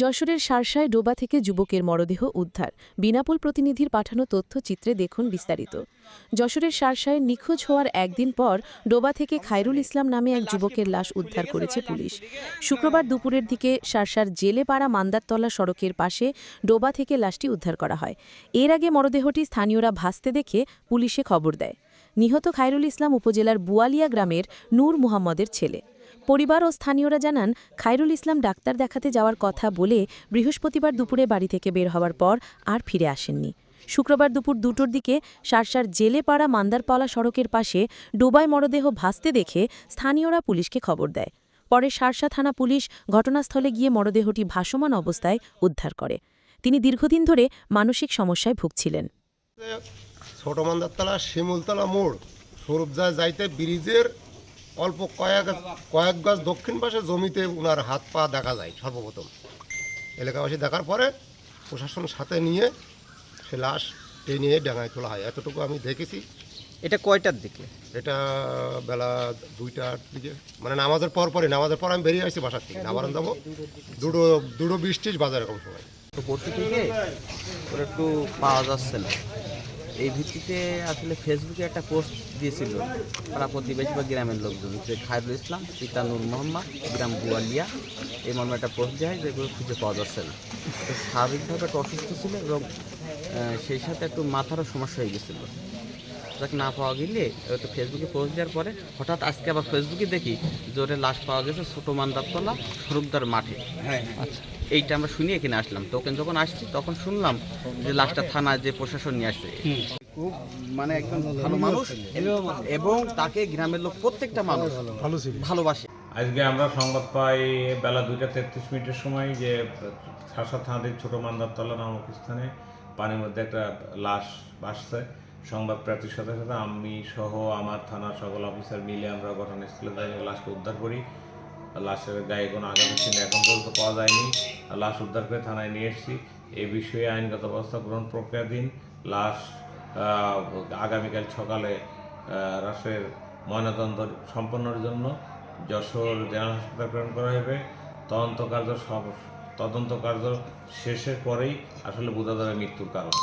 যশোরের সারসায় ডোবা থেকে যুবকের মরদেহ উদ্ধার। বিনাপুল প্রতিনিধির পাঠানো তথ্যচিত্রে দেখুন বিস্তারিত। যশোরের সারসায় নিখোঁজ হওয়ার একদিন পর ডোবা থেকে খায়রুল ইসলাম নামে এক যুবকের লাশ উদ্ধার করেছে পুলিশ। শুক্রবার দুপুরের দিকে সারসার জেলেপাড়া মান্দারতলা সড়কের পাশে ডোবা থেকে লাশটি উদ্ধার করা হয়। এর আগে মরদেহটি স্থানীয়রা ভাসতে দেখে পুলিশে খবর দেয়। নিহত খায়রুল ইসলাম উপজেলার বুয়ালিয়া গ্রামের নূর মুহাম্মদের ছেলে। পরিবার ও স্থানীয়রা জানান, খায়রুল ইসলাম ডাক্তার দেখাতে যাওয়ার কথা বলে বৃহস্পতিবার দুপুরে বাড়ি থেকে বের হওয়ার পর আর ফিরে আসেননি। শুক্রবার দুপুর দুটোর দিকে সারসার জেলেপাড়া মান্দারপালা সড়কের পাশে ডোবায় মরদেহ ভাসতে দেখে স্থানীয়রা পুলিশকে খবর দেয়। পরে সারসা থানা পুলিশ ঘটনাস্থলে গিয়ে মরদেহটি ভাসমান অবস্থায় উদ্ধার করে। তিনি দীর্ঘদিন ধরে মানসিক সমস্যায় ভুগছিলেন। ছোট মান্দারতলা, শিমুলতলা মোড় স্বরূপজা যাইতে ব্রিজের অল্প কয়েক কয়েক গাছ দক্ষিণ পাশে জমিতে ওনার হাত পা দেখা যায় সর্বপ্রথম। এলাকাবাসী দেখার পরে প্রশাসন সাথে নিয়ে সে লাশ টেনে ডাঙায় তোলা হয়। এতটুকু আমি দেখেছি। এটা কয়টার দিকে? এটা বেলা দুইটার দিকে। মানে নামাজের পর পরে নামাজের পর আমি বেরিয়ে আসছি বাসার থেকে। নামারান যাব। দুটো দুটো বৃষ্টির বাজার এরকম সময়। তো পরশু থেকে? ওর একটু পাওয়া যাচ্ছে না। এই ভিত্তিতে আসলে ফেসবুকে একটা পোস্ট দিয়েছিল পাড়া প্রতিবেশী বা গ্রামের লোকজন, যে খায়রুল ইসলাম, পিতা নূর মোহাম্মদ, গ্রাম গুয়ালিয়া, এই মর্মে একটা পোস্ট দেওয়া হয় যেগুলো খুঁজে পাওয়া যাচ্ছে না। তো স্বাভাবিকভাবে একটা অসুস্থ ছিল এবং সেই সাথে একটু মাথারও সমস্যা হয়ে গেছিল। যাকে না পাওয়া গেলে তো ফেসবুকে পোস্ট দেওয়ার পরে হঠাৎ আজকে আবার ফেসবুকে দেখি যে ওর লাশ পাওয়া গেছে ছোটো মান্দারতলা স্বরূপদার মাঠে। আচ্ছা। এইটা আমরা শুনি এখানে আসলাম। তখন যখন আসছি তখন শুনলাম যে লাশটা থানায় যে প্রশাসন নিয়ে আসছে। খুব মানে একজন ভালো মানুষ এবং তাকে গ্রামের লোক প্রত্যেকটা মানুষ ভালোবাসে। আজকে আমরা সংবাদ পাই বেলা দুইটা তেত্রিশ মিনিটের সময় যে শাসা থানাদের ছোট মান্দারতলা নামক স্থানে পানির মধ্যে একটা লাশ ভাসছে। সংবাদ প্রাপ্তির সাথে সাথে আমি সহ আমার থানার সকল অফিসার মিলে আমরা ঘটনাস্থলে যাই লাশকে উদ্ধার করি। লাশের গায়ে কোনো আঘাত চিহ্ন এখন পর্যন্ত পাওয়া যায়নি। লাশ উদ্ধার করে থানায় নিয়ে এসেছি। এ বিষয়ে আইনগত ব্যবস্থা গ্রহণ প্রক্রিয়াধীন। লাশ আগামীকাল সকালে রাষ্ট্রের ময়নাতদন্ত সম্পন্নের জন্য যশোর জেনারেল হাসপাতাল প্রেরণ করা হবে। তদন্ত কার্য তদন্ত কার্য শেষের পরেই আসলে বোঝা যাবে মৃত্যুর কারণ।